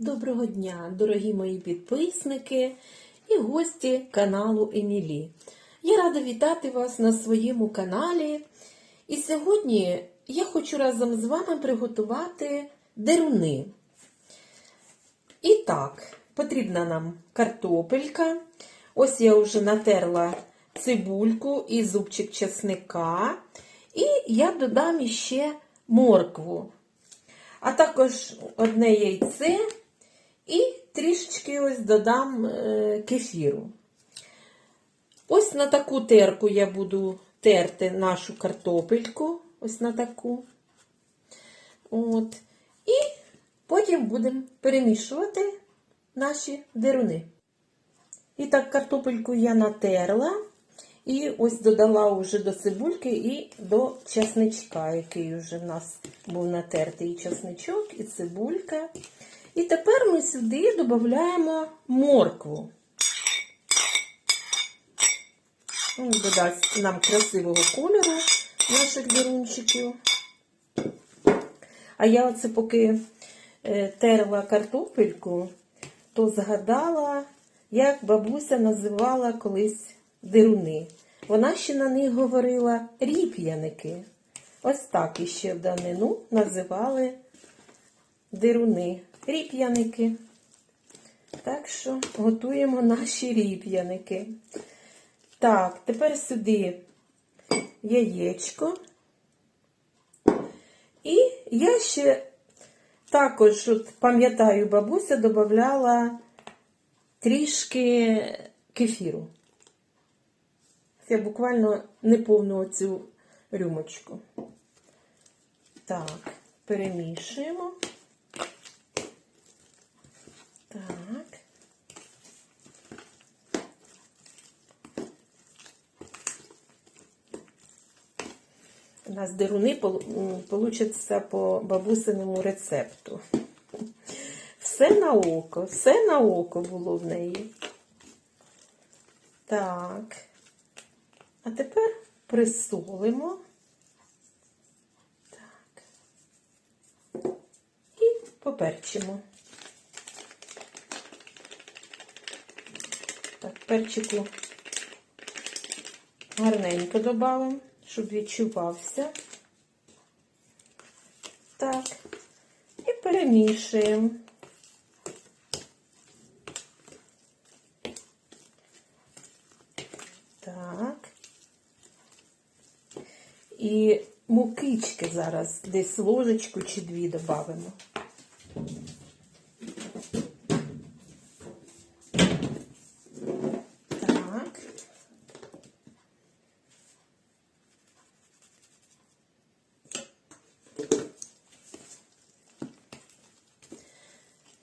Доброго дня, дорогі мої підписники і гості каналу Емілі. Я рада вітати вас на своєму каналі. І сьогодні я хочу разом з вами приготувати деруни. І так, потрібна нам картопелька. Ось я вже натерла цибульку і зубчик чесника. І я додам іще моркву. А також одне яйце і трішечки ось додам е, кефіру. Ось на таку терку я буду терти нашу картопельку. Ось на таку. От. І потім будемо перемішувати наші деруни. І так, картопельку я натерла. І ось додала вже до цибульки і до чесничка, який вже в нас був натертий і чесничок, і цибулька. І тепер ми сюди додаємо моркву. Додасть нам красивого кольору наших дерунчиків. А я оце поки е, терла картопельку, то згадала, як бабуся називала колись дируни. Вона ще на них говорила ріп'яники. Ось так іще в данину називали дируни. Ріп'яники. Так що готуємо наші ріп'яники. Так, тепер сюди яєчко. І я ще також, пам'ятаю, бабуся додавала трішки кефіру. Я буквально не повну оцю рюмочку. Так, перемішуємо. Так. У нас деруни получаться по бабусиному рецепту. Все на око, все на око було в неї. Так. А тепер присолимо. Так. І поперчимо. Так, перчику гарненько додамо, щоб відчувався. Так, і перемішуємо. Так. І мукички зараз десь ложечку чи дві додамо. Так.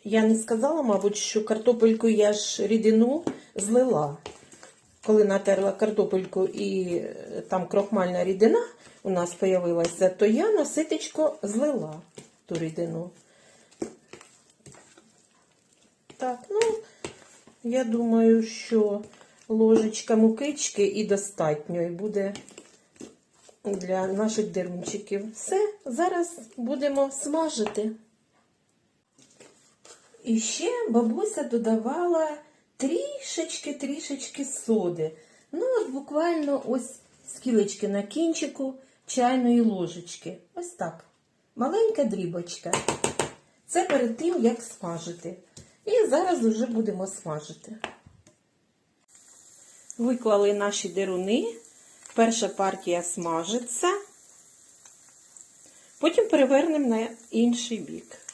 Я не сказала, мабуть, що картопельку я ж рідину злила. Коли натерла картопельку і е, там крохмальна рідина у нас з'явилася, то я на ситечко злила ту рідину. Так, ну, я думаю, що ложечка мукички і достатньо, і буде для наших дерунчиків. Все, зараз будемо смажити. І ще бабуся додавала трішечки-трішечки соди. Ну, от буквально ось скілечки на кінчику чайної ложечки. Ось так. Маленька дрібочка. Це перед тим, як смажити. І зараз вже будемо смажити. Виклали наші деруни. Перша партія смажиться. Потім перевернемо на інший бік.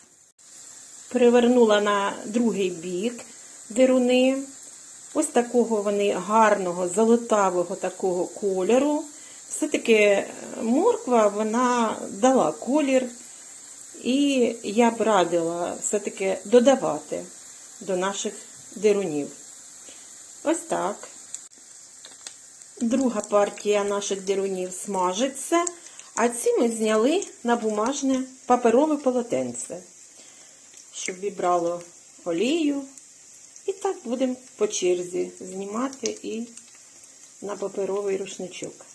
Перевернула на другий бік деруни. Ось такого вони гарного, золотавого такого кольору. Все-таки морква вона дала колір, і я б радила все-таки додавати до наших дерунів. Ось так. Друга партія наших дерунів смажиться, а ці ми зняли на бумажне паперове полотенце, щоб вібрало олію. І так будемо по черзі знімати і на паперовий рушничок.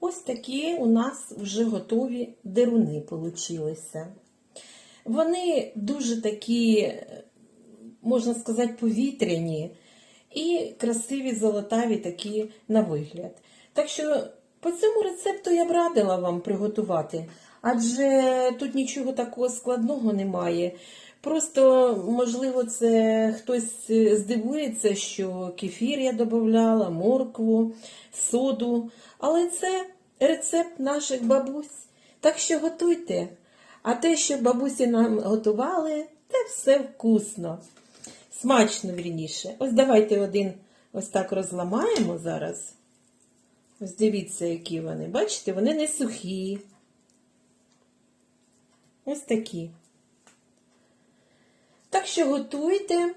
Ось такі у нас вже готові деруни получилися. Вони дуже такі, можна сказати, повітряні і красиві, золотаві такі на вигляд. Так що по цьому рецепту я б радила вам приготувати, адже тут нічого такого складного немає. Просто, можливо, це хтось е, здивується, що кефір я додавала, моркву, соду. Але це рецепт наших бабусь. Так що готуйте. А те, що бабусі нам готували, це все вкусно. Смачно, вірніше. Ось давайте один ось так розламаємо зараз. Ось дивіться, які вони. Бачите, вони не сухі. Ось такі. Так що готуйте.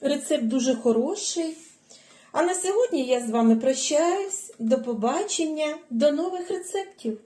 Рецепт дуже хороший. А на сьогодні я з вами прощаюсь. До побачення, до нових рецептів.